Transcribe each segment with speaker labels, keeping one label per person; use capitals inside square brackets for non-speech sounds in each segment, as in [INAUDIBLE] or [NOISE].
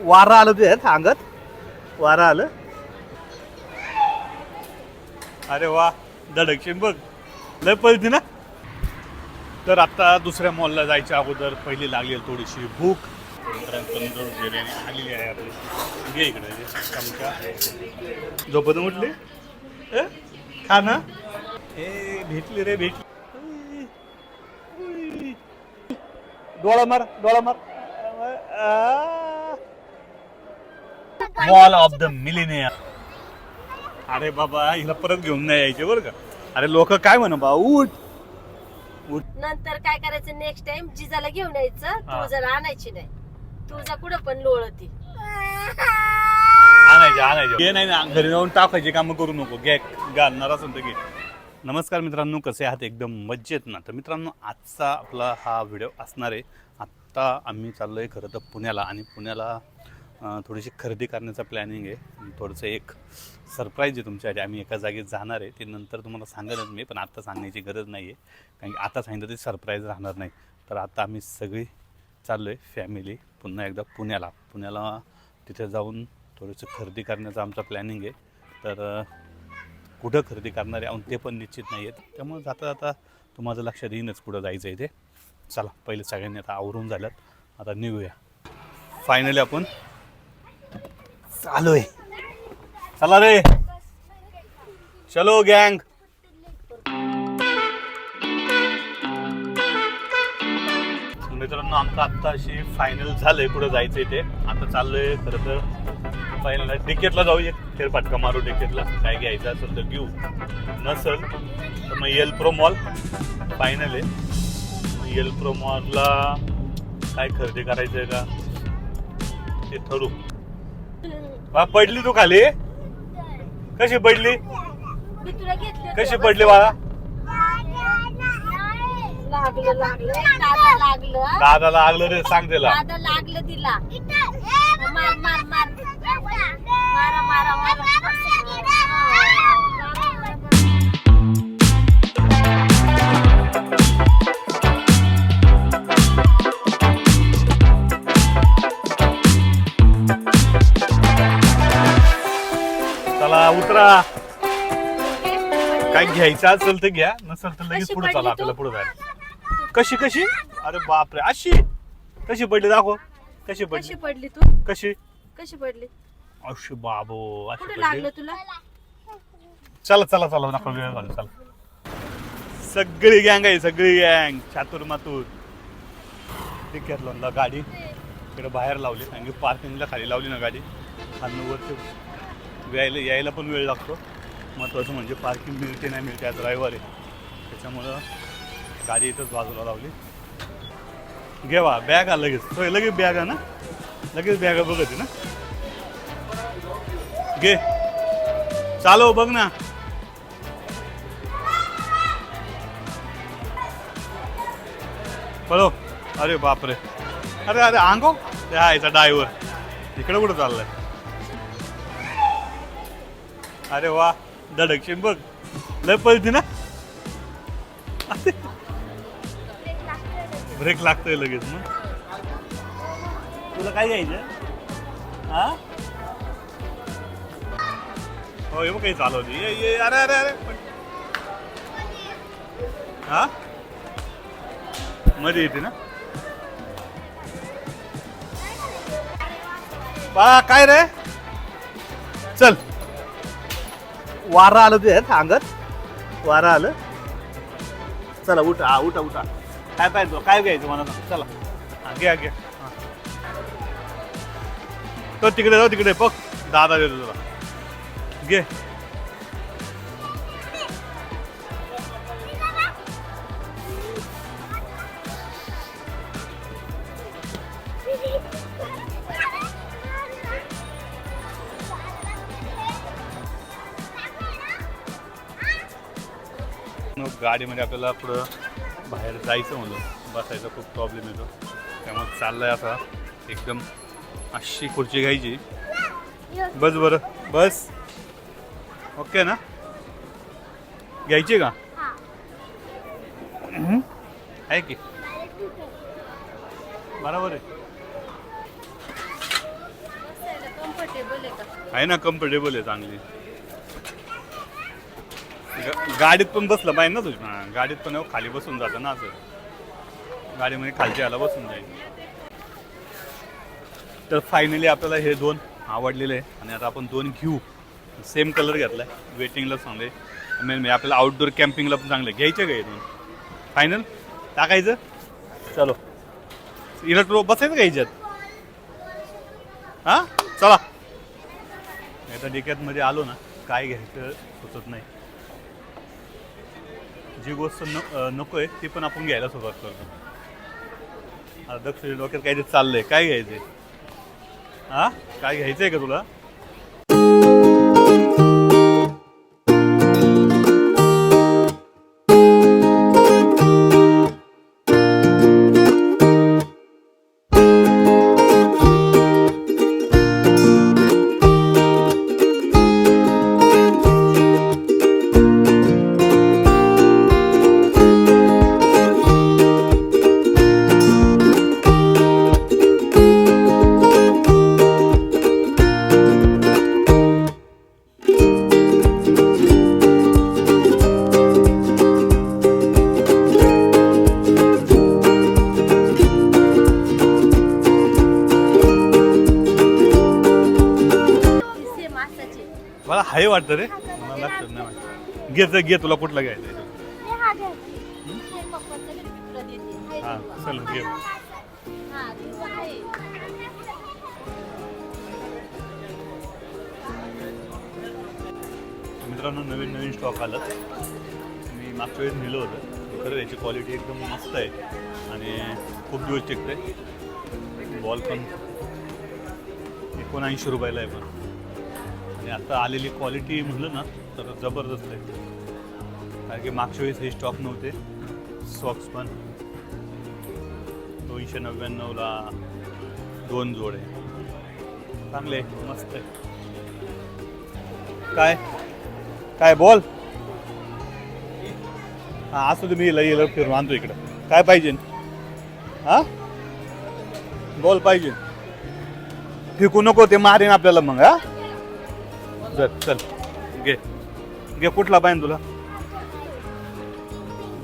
Speaker 1: वारं आलं ते सांगत? वारं आलं? अरे वा धडकशीन बघ. लय पळती ना? तर आता दुसऱ्या मॉलला जायच्या अगोदर पहिली लागली थोडीशी भूक. तंदूर बिर्याणी आलेली आहे आपली घे. इकडे चमचा झोपत उठली खा ना. हे भेटली रे भेटली. डोळा मार डोळा मार. मॉल ऑफ द मिलिनियर अरे बाबा हिला परत घेऊन नाही यायचे बरं का? अरे लोक काय म्हणा बा उठ. उठ.
Speaker 2: नंतर काय करायचं नेक्स्ट टाइम जिजाला घेऊन यायचं.
Speaker 1: हा.
Speaker 2: तुळजाला आणायची नाही. तुळजा कुठं पण लोळती.
Speaker 1: आणायचे आणायचे. हे नाही ना घरी जाऊन टाकायचे कामं करू नको. घे घालणार असेल तर घे. नमस्कार मित्रांनो कसे आहात? एकदम मज्जेत ना? तर मित्रांनो आजचा आपला हा व्हिडिओ असणार आहे. आत्ता आम्ही चाललो आहे खरं तर पुण्याला आणि पुण्याला थोडीशी खरेदी करण्याचा प्लॅनिंग आहे. थोडंसं एक सरप्राईज आहे तुमच्यासाठी. आम्ही एका जागेत जाणार आहे. ते नंतर तुम्हाला सांगेनच मी पण आत्ता सांगण्याची गरज नाही आहे कारण की आता सांगितलं ते सरप्राईज राहणार नाही. तर आता आम्ही सगळी चाललो आहे फॅमिली पुन्हा एकदा पुण्याला. पुण्याला तिथे जाऊन थोडंसं खरेदी करण्याचा आमचा प्लॅनिंग आहे. तर कुठं खरेदी करणार आहे ते पण निश्चित नाही आहेत त्यामुळे जाता जाता तुम्हाला लक्षात येईनच कुठं जायचं आहे ते. चला पहिले सगळ्यांनी आता आवरून झाल्यात आता निघूया. फायनली आपण चालू आहे. चला रे. चलो गँग. मित्रांनो आमचं आत्ता अशी फायनल झालंय. कुठं जायचंय ते. आता चाललोय खरं तर फायनल डिकेटला जाऊ एक. फेरफटका मारू डिकेटला काय घ्यायचं असेल तर घेऊ. नसेल तर मग एल प्रो मॉल फायनल आहे. एल प्रो मॉलला काय खरेदी करायचंय का? ते ठरू बा, पडली तू खाली? कशी पडली?
Speaker 2: मी तुला घेतली
Speaker 1: कशी पडली बाळा?
Speaker 2: लागलं लागलं. दादा लागलं.
Speaker 1: दादाला लागलं रे सांग
Speaker 2: दादा लागलं तिला. मार. मार मार मारा. मारा मारा.
Speaker 1: चला उतरा. काय घ्यायचं असेल तर घ्या नसेल तर लगेच पुढे चाला? आपल्याला पुढे जायला. कशी कशी? अरे बापरे अशी? कशी पडली दाखव. कशी
Speaker 2: कशी
Speaker 1: पडली
Speaker 2: पडली तू?
Speaker 1: कशी?
Speaker 2: कशी पडली?
Speaker 1: अशी बाबो अशी
Speaker 2: कुठे
Speaker 1: पडली.
Speaker 2: लागलं तुला?
Speaker 1: चला चला चला नका वेळ झाला चला. सगळी गँग आहे सगळी गँग चातुर मातूर ते घेतलं गाडी. इकडे बाहेर लावली की पार्किंगला खाली लावली ना गाडी. आणि वरती यायला यायला पण वेळ लागतो. महत्त्वाचं म्हणजे पार्किंग मिळते नाही मिळते आज रविवार आहे. त्याच्यामुळं गाडी इथंच बाजूला लावली. घेवा बॅग आ लगेच. होय लगेच बॅग आ ना लगेच बॅग बघत ना. घे. चालो बघ ना. पळो अरे बापरे. अरे अरे अंगो ते हायचा ड्रायव्हर इकडे कुठं चाललाय? अरे वा धडकशीन बघ. लय पळती ना? ब्रेक लागतोय लगेच मग तुला काय घ्यायचं? हा? हो हे मग काही चालवली ये ये अरे अरे अरे पण- हा? मध्ये येते ना? बा काय रे? चल. वारं आलं ते सांगत. वारं आलं. चला उठा. हा उठा उठा. काय पाहिजे काय घ्यायचं मला चला. हा, घ्या घ्या. तो तिकडे जाऊ तिकडे बघ. दादा देतो तुला. घे. गाडीमध्ये आपल्याला पुढं बाहेर जायचं म्हणलं बसायचा खूप प्रॉब्लेम येतो. त्यामुळे चाललंय आता एकदम अशी खुर्ची घ्यायची. बस बरं बस. ओके ना? घ्यायची का. आहे की? बरोबर आहे.
Speaker 2: आहे
Speaker 1: आहे ना कम्फर्टेबल आहे चांगली. ग- गाडीत पण बसलं पाहिजे ना तुझ्या. हा, गाडीत पण अहो खाली बसून जातं ना असं. गाडीमध्ये खालच्या याला बसून जाईल. तर फायनली आपल्याला हे दोन आवडलेले आहे. आणि आता आपण दोन घेऊ. सेम कलर घेतलाय. वेटिंगला चांगले मेन म्हणजे आपल्याला आउटडोर कॅम्पिंगला पण चांगले घ्यायचे का हे दोन? फायनल टाकायचं? चलो. इलेक्ट्रो बसायचं का ह्याच्यात? हां? चला. नाही तर डिक्यातमध्ये आलो ना. काय घ्यायचं? सुचत नाही. जी गोष्ट न नको आहे ती पण आपण घ्यायला सुरुवात करतो. आता दक्ष डोक्यात काहीतरी चाललंय काय घ्यायचंय? हा? काय घ्यायचंय का तुला? वाटतं रे? मला लक्षात नाही वाटत. घे घे तुला कुठला घ्यायचं हा चल घे. मित्रांनो नवीन नवीन स्टॉक आलं. मी मागच्या वेळेस नेलं होतं. खरं याची क्वालिटी एकदम मस्त आहे. आणि खूप दिवस टिकते बॉल पण एकोणऐंशी रुपयाला आहे पण आणि आता आलेली क्वालिटी म्हटलं ना तर जबरदस्त आहे. कारण की मागच्या वेळेस हे स्टॉक नव्हते. सॉक्स पण. दोनशे नव्याण्णवला दोन जोड आहे. चांगले आहे, मस्त आहे. काय? काय बोल. हा असू तुम्ही मी येईल फिर फिरून आणतो इकडं. काय पाहिजे? हा? बोल पाहिजे. फिकू नको ते मारेन आपल्याला मग हा? चल चल. घे. घे कुठला पाहिजे तुला?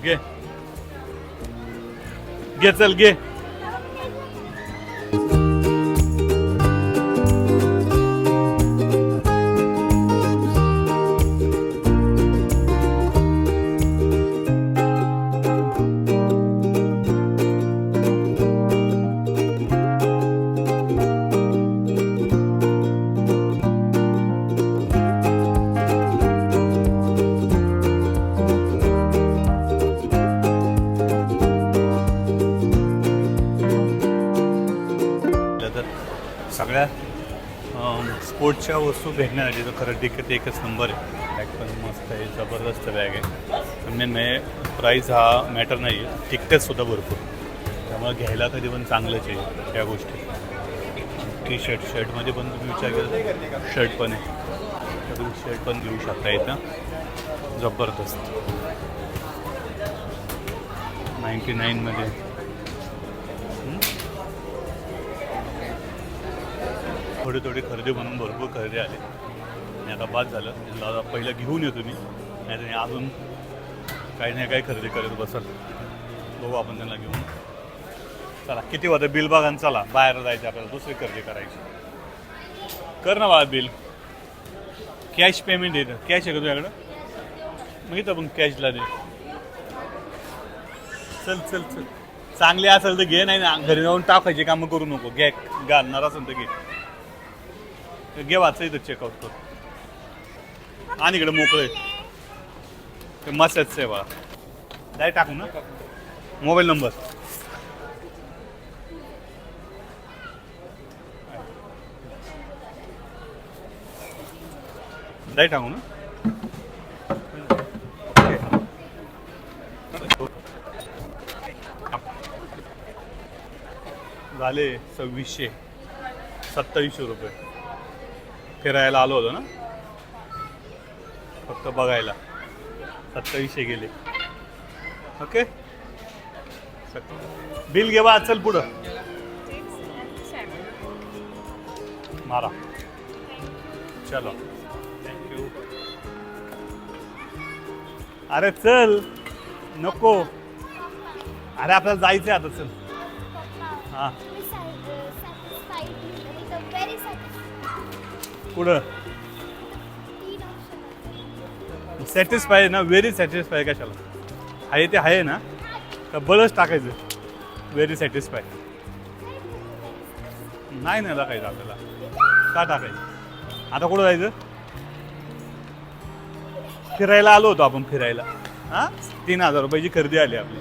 Speaker 1: घे. घे चल घे. स्पोर्ट्सच्या वस्तू भेटण्यासाठी तर खरं तिकीट एकच नंबर आहे. बॅग पण मस्त आहे जबरदस्त बॅग आहे. पण मे प्राईज हा मॅटर नाही आहे तिकटेचसुद्धा भरपूर. त्यामुळे घ्यायला कधी पण चांगलंच आहे या गोष्टी. टी शर्ट शर्टमध्ये पण तुम्ही विचार केला शर्ट पण आहे. तर तुम्ही शर्ट पण घेऊ शकता इथं. जबरदस्त. नाईन्टी नाईनमध्ये थोडी थोडी खरेदी म्हणून भरपूर खरेदी आली. आणि आता बाद झालं. दादा आता पहिलं घेऊन येतो मी नाही तर अजून काही नाही काही खरेदी करत बसल. बघू आपण त्यांना घेऊन. चला किती होतं बिल बघा आणि चला बाहेर जायचं आपल्याला दुसरी खरेदी करायची. कर ना बाळा बिल. कॅश पेमेंट येतं. कॅश आहे का तुझ्याकडं? मग इथं पण कॅशला दे. चल चल चल. चांगले असेल तर घे नाही ना घरी जाऊन टाकायची कामं करू नको. घे घालणार असेल तर घे. घे वाचा इथं चेकआउट कर. आणि इकडे मोकळे ते मसाजचं सेवा. बाळा डाय टाकू ना? Mobile number. डाय टाकू ना? झाले सव्वीसशे सत्तावीसशे रुपये. फिरायला आलो होतो ना? फक्त बघायला. सत्तावीसशे गेले. ओके? बिल घेवा चल पुढं. मारा. चलो. थँक्यू अरे चल. नको. अरे आपल्याला जायचंय आता चल. हां. कुठं सॅटिस्फाय ना? व्हेरी सॅटिस्फाय कशाला? आहे ते आहे ना? तर बळच टाकायचं? व्हेरी सॅटिस्फाय नाही नाही टाकायचं आपल्याला. का टाकायचं? आता कुठं जायचं? फिरायला आलो होतो आपण फिरायला. हां? तीन हजार रुपयाची खरेदी आली आपली.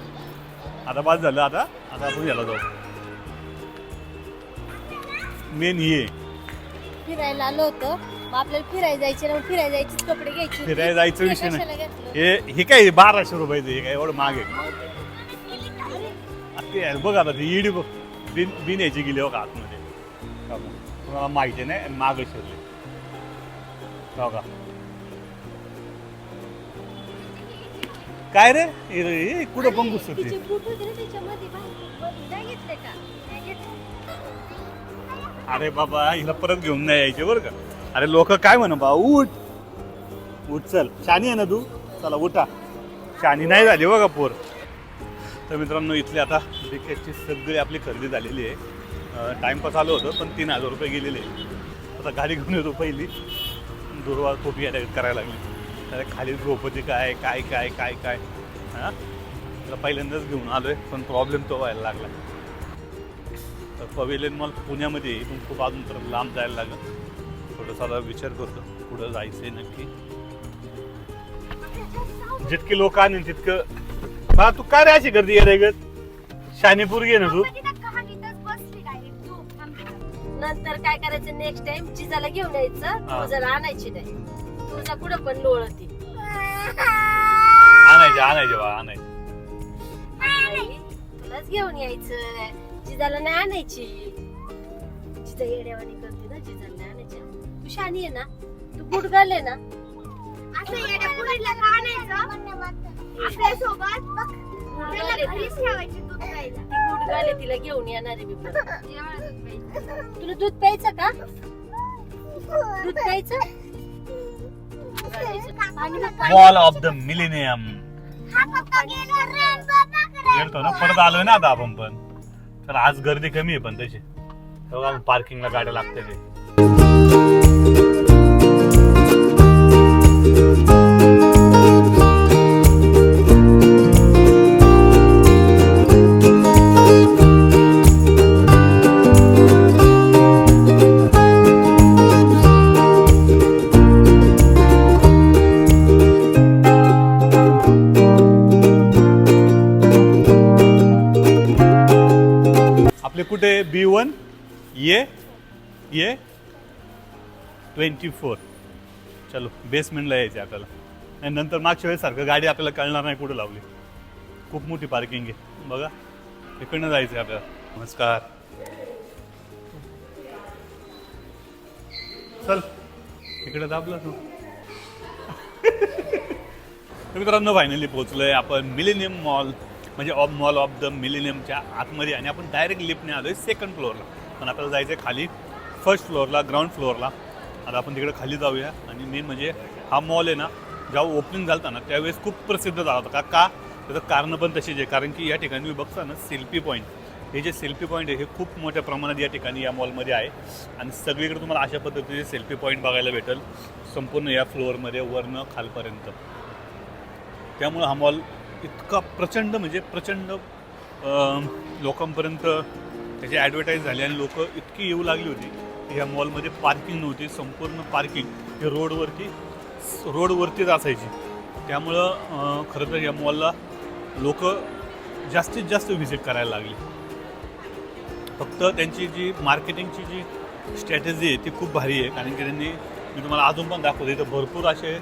Speaker 1: आता बाद झालं आता आता आपण याला जाऊ. मेन ही. आहे
Speaker 2: फिरायला आलो होतो मग आपल्याला फिरायला जायचे ना मग फिरायला जायचेच कपडे घ्यायचे होते.
Speaker 1: फिरायला जायचं
Speaker 2: ते
Speaker 1: विषय
Speaker 2: कशाला
Speaker 1: नाही
Speaker 2: घेतलं?
Speaker 1: हे हे काय बाराशे रुपयाचं हे काय एवढं आता ते आहे, बघ आता ती इडी बघ बिन बिन याची गेली बघा आतमध्ये का बघ. तुम्हाला माहिती नाही माग शिरले हो का काय रे हे हे कुठं पण घुसत
Speaker 2: तिचे बूट होते ना त्याच्यामध्ये बाहेर. नाही घेतले का.
Speaker 1: अरे बाबा हिला परत घेऊन नाही यायचे बरं का? अरे लोक काय म्हणा बा उठ. उठ चल. शानी आहे ना तू? चला उठा. शानी नाही झाली बघा पोर. तर मित्रांनो इथली आता बिकेटची सगळी आपली खरेदी झालेली आहे. टाईमपास आलो होतं पण तीन हजार रुपये गेलेले आता गाडी घेऊन येतो पहिली. दुर्वा खूप यायला करायला लागली. अरे खाली द्रौपदी काय काय काय काय काय? हां? तर पहिल्यांदाच घेऊन आलो आहे पण प्रॉब्लेम तो व्हायला लागला. पवेलियन मॉल पुण्यामध्ये. इथून खूप अजून तर लांब जायला लागेल. थोडंसं विचार करतो. कुठं जायचंय नक्की. जितके लोक आणीन तितकं बा तू काय रे अशी गर्दी आहे रे शानीपूर घे ना तू?
Speaker 2: नंतर काय करायचं? नेक्स्ट टाइम जिजाला घेऊन यायचं.
Speaker 1: हा.
Speaker 2: तुझ्याला आणायची नाही. तुझा कुठं पण लोळती
Speaker 1: आणायचे आणायचे बा आणायचे.
Speaker 2: तुलाच घेऊन यायचं. जिजाला नाही आणायची. जिजा येड्यावानी करते ना जिजाला नाही आणायची. तू शानी आहे ना. तू बुट घाले ना?
Speaker 3: असं येड्या पुरीला का आणायचं? आपल्यासोबत
Speaker 2: बुट
Speaker 3: त्याला
Speaker 2: घाले
Speaker 3: घरीच
Speaker 2: ती
Speaker 3: ठेवायची दूध प्यायला.
Speaker 2: ती बुट घाले तिला घेऊन येणार आहे मी परत.
Speaker 3: एवढं दूध प्यायचं.
Speaker 2: तुला दूध प्यायचं का? दूध प्यायचं? आणि मग पाणी.
Speaker 1: वॉल ऑफ द मिलेनियम
Speaker 3: हा पप्पा गेला rainbow पकडायला.
Speaker 1: गेलतो ना परत आलोय ना आता आपण पण. तर आज गर्दी कमी आहे पण तशी. तेव्हा पार्किंगला गाड्या लागते ते. वन ये ये ट्वेंटी फोर चलो बेसमेंटला यायचे आपल्याला. आणि नंतर मागच्या वेळेस सारखं गाडी आपल्याला कळणार नाही कुठं लावली. खूप मोठी पार्किंग आहे. बघा इकडनं जायचं आहे आपल्याला. नमस्कार. चल इकडे दाबला तू. [LAUGHS] मित्रांनो फायनली पोहोचलोय आपण मिलेनियम मॉल म्हणजे ऑफ मॉल ऑफ द मिलेनियमच्या आतमध्ये. आणि आपण डायरेक्ट लिफ्टने आहे सेकंड फ्लोअरला पण आपल्याला जायचं आहे खाली फर्स्ट फ्लोअरला ग्राउंड फ्लोअरला आता आपण तिकडे खाली जाऊया. आणि मेन म्हणजे हा मॉल आहे ना जेव्हा ओपनिंग झालं ना त्यावेळेस खूप प्रसिद्ध झाला होता. का? का? त्याचं कारण पण तशीच आहे. कारण की या ठिकाणी मी बघता ना सेल्फी पॉईंट हे जे सेल्फी पॉईंट आहे हे खूप मोठ्या प्रमाणात या ठिकाणी या मॉलमध्ये आहे. आणि सगळीकडे तुम्हाला अशा पद्धतीचे सेल्फी पॉईंट बघायला भेटेल. संपूर्ण या फ्लोअरमध्ये वरनं खालपर्यंत. त्यामुळं हा मॉल इतका प्रचंड म्हणजे प्रचंड लोकांपर्यंत त्याची ॲडव्हर्टाईज झाली आणि लोक इतकी येऊ लागली होती की ह्या मॉलमध्ये पार्किंग नव्हती संपूर्ण पार्किंग हे रोडवरती रोडवरतीच असायची. त्यामुळं खरं तर या मॉलला लोक जास्तीत जास्त व्हिजिट करायला लागली. फक्त त्यांची जी मार्केटिंगची जी स्ट्रॅटेजी आहे ती खूप भारी आहे. कारण की त्यांनी मी तुम्हाला अजून पण दाखवतो इथं भरपूर असे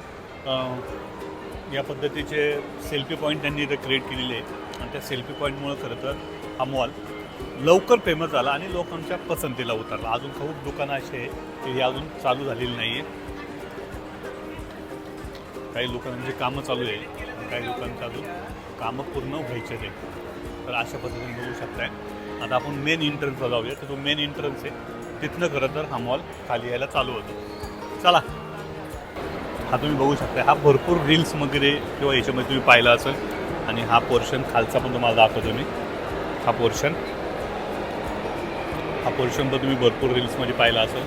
Speaker 1: या पद्धतीचे सेल्फी पॉईंट त्यांनी इथं क्रिएट केलेले आहेत. आणि त्या सेल्फी पॉईंटमुळं खरं तर हा मॉल लवकर फेमस झाला आणि लोकांच्या पसंतीला उतरला. अजून खूप दुकानं असे आहे की ही अजून चालू झालेली नाही आहे काही लोकांची कामं चालू आहे आणि काही लोकांचं अजून कामं पूर्ण व्हायचे आहे तर अशा पद्धतीने बघू शकताय. आता आपण मेन एंट्रन्सला जाऊया. तर तो मेन एंट्रन्स आहे तिथनं खरं तर हा मॉल खाली यायला चालू होतो. चला. हा तुम्ही बघू शकता. हा भरपूर रील्स वगैरे किंवा याच्यामध्ये तुम्ही पाहिला असेल. आणि हा पोर्शन खालचा पण तुम्हाला दाखवतो मी. हा पोर्शन हा पोर्शन पण तुम्ही भरपूर रील्समध्ये पाहिला असेल.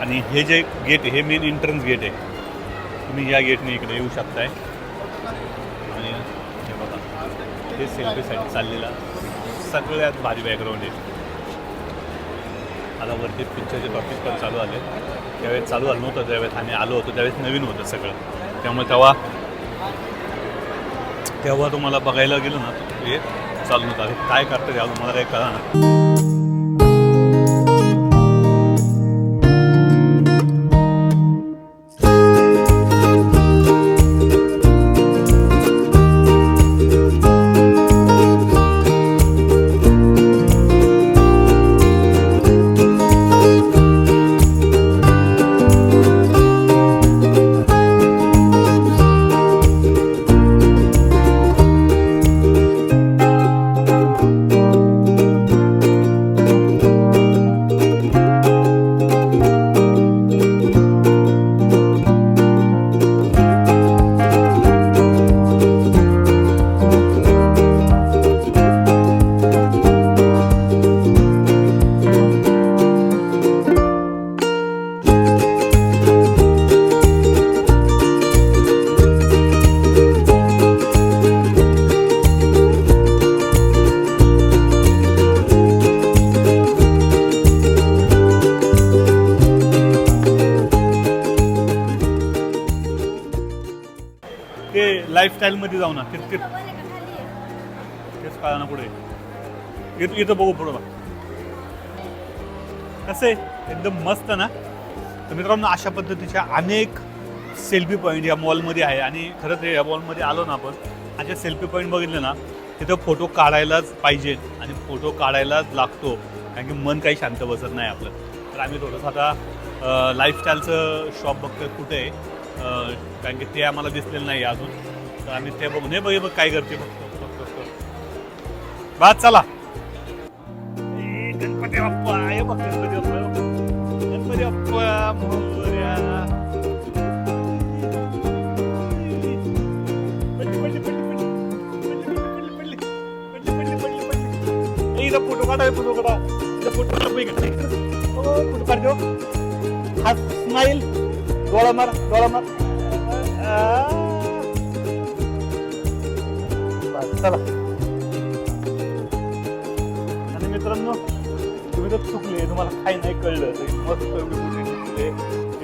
Speaker 1: आणि हे जे गेट हे मेन एंट्रन्स गेट आहे. तुम्ही या गेटने इकडे येऊ शकताय. आणि हे बघा. हे सेल्फीसाठी चाललेला सगळ्यात भारी बॅकग्राऊंड आहे. आता वरती पिक्चरचे टॉपिक पण चालू आले. त्यावेळेस चालू झालं नव्हतं त्यावेळेस आम्ही आलो होतो त्यावेळेस नवीन होतं सगळं. त्यामुळे तेव्हा तेव्हा तुम्हाला बघायला गेलो ना हे चालू नव्हतं. काय करतं यावं तुम्हाला काही कळा ना स्टाईलमध्ये जाऊ ना तिथं तिथं- तेच कळा ना पुढे. येतो येतो बघू पुढं कसं आहे? एकदम मस्त ना? तर मित्रांनो अशा पद्धतीच्या अनेक सेल्फी पॉईंट या मॉलमध्ये आहे. आणि खरं या मॉलमध्ये आलो ना आपण अशा सेल्फी पॉईंट बघितले ना तिथं फोटो काढायलाच पाहिजे आणि फोटो काढायलाच लागतो. कारण की मन काही शांत बसत नाही आपलं. तर आम्ही थोडंसं आता लाईफस्टाईलचं शॉप बघतोय कुठे आहे. कारण की ते आम्हाला दिसलेलं नाही अजून. आम्ही ते बघून हे बघ हे बघ काय करते बघ बाद चला ए, गणपती बाप्पा हे बघ गणपती बाप्पा हे बघ. गणपती बाप्पा मोरया. पडली, पडली, पडली, पडली. पडली, पडली, पडली, पडली. पडली, पडली, पडली, ए, इथं फोटो काढा हे फोटो काढा इथं फोटो काढा फोटो काढतो हा स्माईल डोळा मार डोळा मार आ. चला. आणि मित्रांनो तुम्ही तर चुकले तुम्हाला काही नाही कळलं. तर मस्त एवढी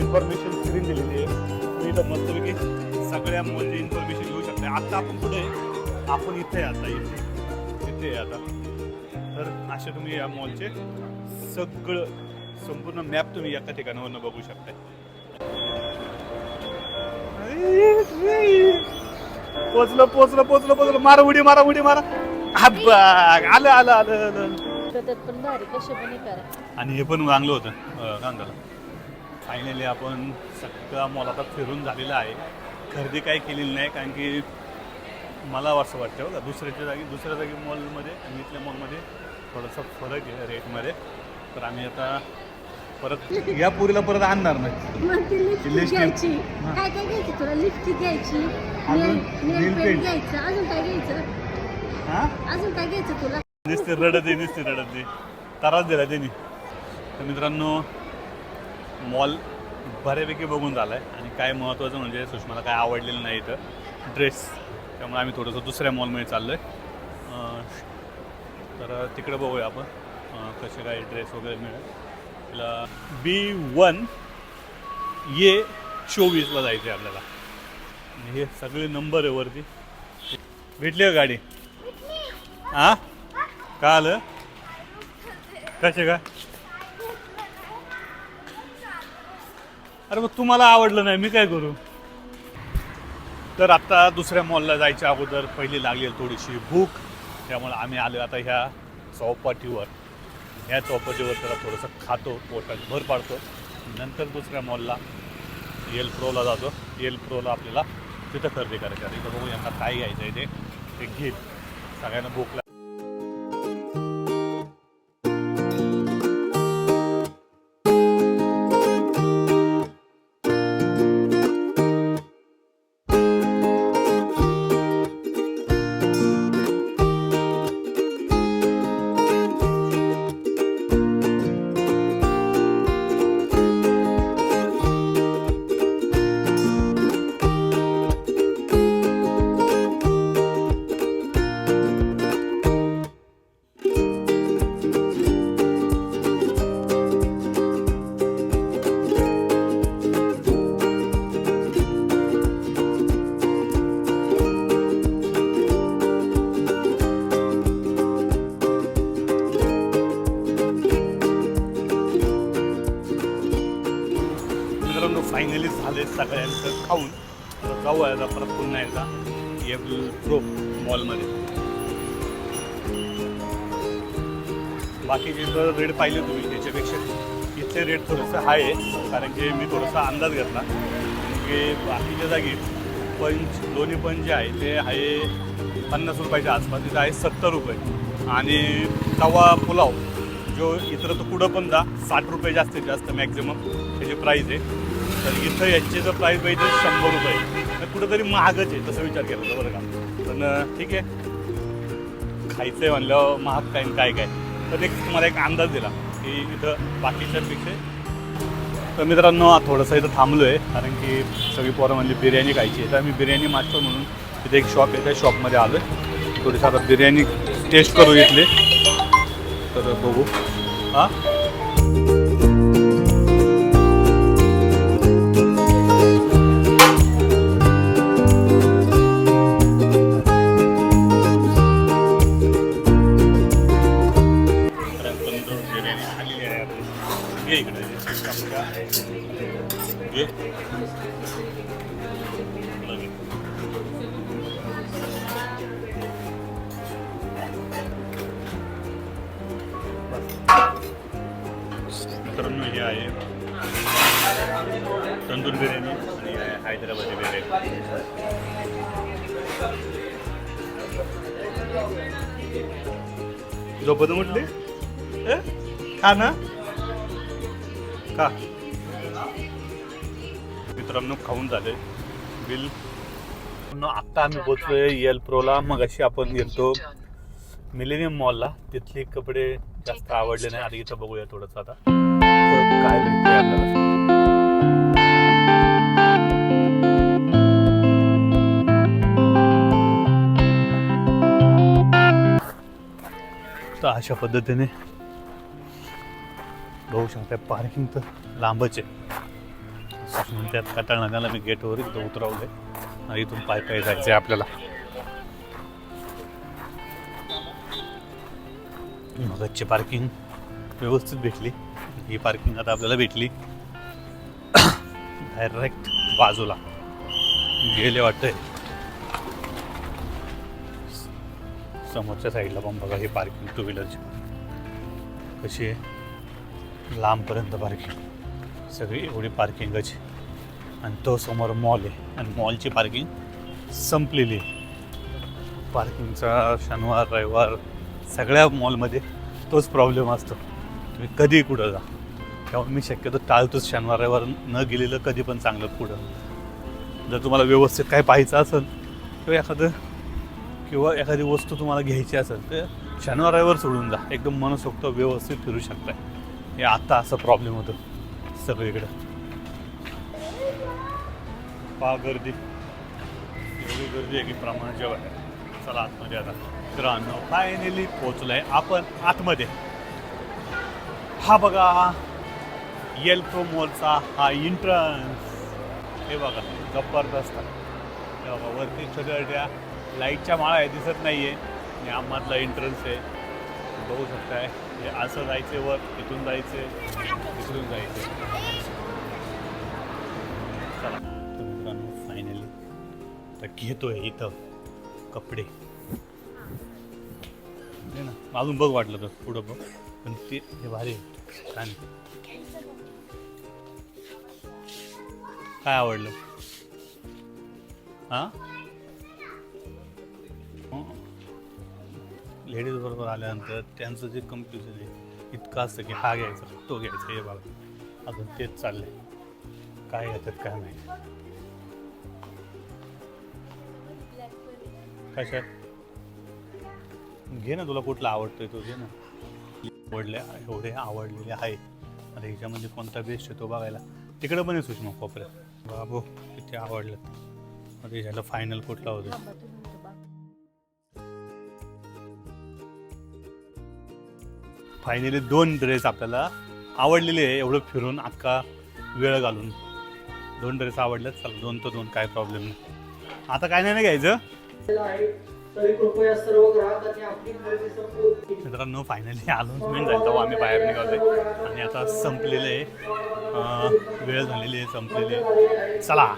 Speaker 1: इन्फॉर्मेशन फिरून दिलेली आहे. तुम्ही इथं मस्तपैकी सगळ्या म्हणजे मॉलची इन्फॉर्मेशन घेऊ शकता आता आपण कुठे आपण इथे आता इथे. इथे आता. तर असे तुम्ही या मॉलचे सगळं संपूर्ण मॅप तुम्ही एका ठिकाणावरनं बघू शकता पोचलं पोचलं पोचलं पोचलं. मारा उडी मारा उडी मारा. हा बघ, आलं आलं आलं आलं.
Speaker 2: त्यात पण भारी कसे पण हे करा.
Speaker 1: आणि हे पण वांगलं होतं अं, काय झालं फायनली आपण सगळा मॉल आता फिरून झालेला आहे. खरेदी काही केलेली नाही कारण की मला असं वाटतं बघा दुसऱ्याच्या जागी दुसऱ्या जागी मॉलमध्ये आणि इथल्या मॉलमध्ये थोडासा फरक आहे रेटमध्ये तर आम्ही आता परत या पुरीला परत आणणार नाही.
Speaker 2: मग ती लिपस्टिक
Speaker 1: लिपस्टिक.
Speaker 2: घ्यायची.
Speaker 1: हा.
Speaker 2: काय काय घ्यायची तुला? लिपस्टिक घ्यायची.
Speaker 1: अजून?
Speaker 2: Nail
Speaker 1: nail
Speaker 2: paint
Speaker 1: paint.
Speaker 2: घ्यायचं. अजून काय घ्यायचं?
Speaker 1: हां?
Speaker 2: अजून काय घ्यायचं तुला?
Speaker 1: नुसते रडत आहे नुसते रडत आहे. त्रास दिला त्यांनी. तर मित्रांनो मॉल बऱ्यापैकी बघून झाला आहे आणि काय महत्त्वाचं म्हणजे सुषमाला काय आवडलेलं नाही इथं. ड्रेस त्यामुळे आम्ही थोडंसं दुसऱ्या मॉलमध्ये चाललो आहे तर तिकडे बघूया आपण अं, कसे काय ड्रेस वगैरे मिळेल. आपला बी वन ये चोवीसला जायचं आहे आपल्याला. हे सगळे नंबर आहे वरती. भेटली का गाडी? हा का आलं? कसे का? अरे मग तुम्हाला आवडलं नाही मी काय करू? तर आता दुसऱ्या मॉलला जायच्या अगोदर पहिली लागली थोडीशी भूक. त्यामुळे आम्ही आलो आता ह्या चौपाटीवर. ह्या चौपाटीवर त्याला थोडंसं खातो पोटात भर पाडतो. नंतर दुसऱ्या मॉलला एल प्रोला जातो. एल प्रोला आपल्याला तिथं खरेदी करायची. आहे इथं बघू यांना काय घ्यायचं आहे ते. ते घेईल. सगळ्यांना भूक फायनली झाले सगळ्यांचं खाऊन. जाऊ आता परत पुन्हा एकदा एल प्रो मॉलमध्ये बाकीचे जर रेट पाहिले तुम्ही त्याच्यापेक्षा इथले रेट थोडंसं हाय आहे कारण की मी थोडासा अंदाज घेतला. की बाकीच्या जागी पंच दोन्ही पंच जे आहे ते आहे पन्नास रुपयाच्या आसपास तिथं आहे सत्तर रुपये. आणि तवा पुलाव जो इतर तो कुठं पण जा साठ रुपये जास्तीत जास्त मॅक्झिमम त्याची प्राईज आहे. तर इथं याची जर प्राईस पाहिजे शंभर रुपये तर कुठंतरी महागच आहे तसं विचार केला बरं का. पण ठीक आहे. खायचं आहे म्हणल्यावर महाग काय काय काय. तर एक तुम्हाला एक अंदाज दिला की इथं बाकीच्यापेक्षा तर मित्रांनो थोडंसं इथं थांबलो आहे कारण की सगळी पोरं म्हणली बिर्याणी खायची आहे. तर मी बिर्याणी मागतो म्हणून तिथे एक शॉप आहे त्या शॉपमध्ये आलो आहे थोडीसा आता बिर्याणी टेस्ट करू इथले. तर बघू. हां? झोपत म्हटले? का ना. का मित्रांनो खाऊन झाले. बिल. आत्ता आम्ही पोचलोय एल प्रोला मग अशी आपण गेलतो मिलेनियम मॉलला तिथले कपडे जास्त आवडले नाही. आधी इथं बघूया थोडंसं आता. काय भेटतंय आपल्याला. तर अशा पद्धतीने बघू शकता पार्किंग तर लांबच आहे. म्हणून कटाळ नगाला मी गेटवर इथं उतरवले आणि इथून पाय पाय जायचं आहे आपल्याला. मगची पार्किंग व्यवस्थित भेटली. ही पार्किंग आता आपल्याला भेटली. [COUGHS] डायरेक्ट बाजूला. गेले वाटतंय. समोरच्या साईडला पण बघा ही पार्किंग टू व्हीलरची कशी आहे? लांबपर्यंत पार्किंग सगळी एवढी पार्किंगच आणि तो समोर मॉल आहे. आणि मॉलची पार्किंग संपलेली आहे. पार्किंगचा शनिवार रविवार सगळ्या मॉलमध्ये तोच प्रॉब्लेम असतो. तुम्ही कधी कुठं जा. त्यामुळे मी शक्यतो टाळतोच शनिवार रविवार न गेलेलं कधी पण चांगलं पुढं जर तुम्हाला व्यवस्थित काय पाहायचं असेल किंवा एखादं किंवा एखादी वस्तू तुम्हाला घ्यायची असेल तर शनिवार रविवार सोडून जा एकदम मनसोक्त व्यवस्थित फिरू शकताय. हे आत्ता असं प्रॉब्लेम होतं सगळीकडं. पहा गर्दी. एवढी गर्दी आहे की प्रमाणाच्या बाहेर चला आतमध्ये आता. मित्रांनो फायनली पोचलोय आपण आतमध्ये. हा बघा येल मॉलचा हा इंट्रन्स हे बघा जबरदस्त. वरती छोट्या छोट्या लाईटच्या माळा आहे दिसत नाही आहे आणि आम्हातला एंट्रन्स आहे. बघू शकताय. हे असं जायचे वर तिथून जायचे तिकडून जायचे चला. तर मित्रांनो फायनली तर घेतोय इथं कपडे. हे ना अजून बघ वाटलं तर पुढं बघ. पण ते हे भारी आहे. छान काय आवडलं? हां? लेडीज बरोबर आल्यानंतर त्यांचं जे कम्प्युटर आहे इतकं असतं की हा घ्यायचा तो घ्यायचा हे बघा. अजून तेच चाललंय. काय घेतात काय नाही. कशात? घे ना तुला कुठला आवडतोय तो घे ना. आवडले एवढे आवडलेले आहे. आता ह्याच्यामध्ये कोणता बेस्ट आहे तो बघायला. तिकडं पण आहे सुषमा कोपऱ्यात बाबू किती आवडलं. आता ह्याला फायनल कुठला होतो? फायनली दोन ड्रेस आपल्याला आवडलेले आहे एवढं फिरून अख्खा वेळ घालून. दोन ड्रेस आवडलेत चला दोन तर दोन काय प्रॉब्लेम नाही. आता काय नाही ना घ्यायचं? मित्रांनो फायनली अनाऊन्समेंट झाली तेव्हा आम्ही बाहेर निघालोय. आणि आता संपलेले वेळ झालेली आहे संपलेली आहे. चला.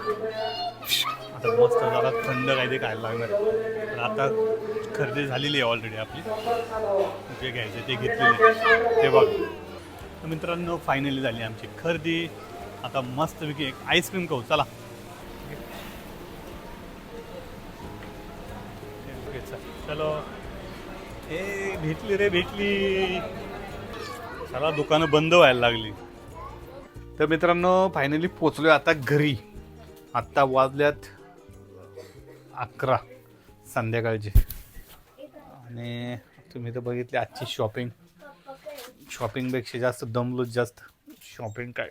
Speaker 1: आता मस्त जरा थंड काहीतरी खायला लागणार आहे. तर आता खरेदी झालेली आहे ऑलरेडी आपली. जे घ्यायचे ते घेतलेले ते बघ. तर मित्रांनो फायनली झाली आमची खरेदी. आता मस्तपैकी एक आईस्क्रीम खाऊ. चला. चलो. ए भेटली रे भेटली. चला दुकानं बंद व्हायला लागली. तर मित्रांनो फायनली पोचलोय आता घरी. आत्ता वाजल्यात अकरा संध्याकाळची. आणि तुम्ही तर बघितली आजची शॉपिंग शॉपिंगपेक्षा जास्त दमलो जास्त. शॉपिंग काय?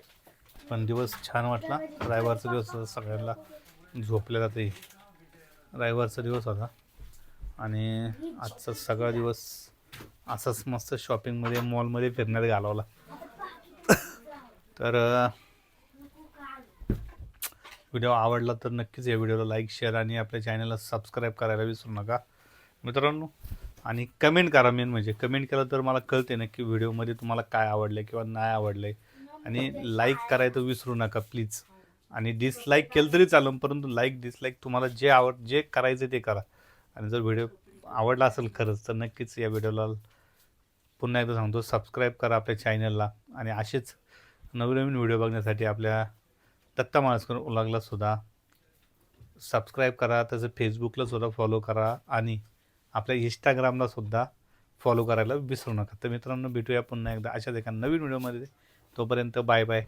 Speaker 1: पण दिवस छान वाटला. रविवारचा दिवस होता, सगळ्यांना झोपल्या जाते रविवारचा दिवस होता. आणि आजचा सगळा दिवस असाच मस्त शॉपिंगमध्ये मॉलमध्ये फिरण्यात घालवला. तर व्हिडिओ आवडला तर नक्कीच या व्हिडिओला लाईक शेअर आणि आपल्या चॅनलला सबस्क्राईब करायला विसरू नका. मित्रांनो आणि कमेंट करा मेन म्हणजे. कमेंट केलं तर मला कळते ना की व्हिडिओमध्ये तुम्हाला काय आवडलं किंवा नाही आवडलं आणि लाईक करायचं विसरू नका प्लीज. आणि डिसलाईक केलं तरी चालेल परंतु लाईक डिसलाईक तुम्हाला जे आवड जे करायचं ते करा. आणि जर व्हिडिओ आवडला असेल खरंच तर नक्कीच या व्हिडिओला पुन्हा एकदा सांगतो सबस्क्राईब करा आपल्या चॅनलला आणि असेच नवीन नवीन व्हिडिओ बघण्यासाठी आपल्या दत्ता माळसकर उलागला सुद्धा. सबस्क्राईब करा त्याचं फेसबुकला सुद्धा फॉलो करा आणि आपल्या इंस्टाग्रामला सुद्धा फॉलो करायला विसरू नका. तर मित्रांनो भेटूया पुन्हा एकदा अशाच एका नवीन व्हिडिओमध्ये तोपर्यंत बाय बाय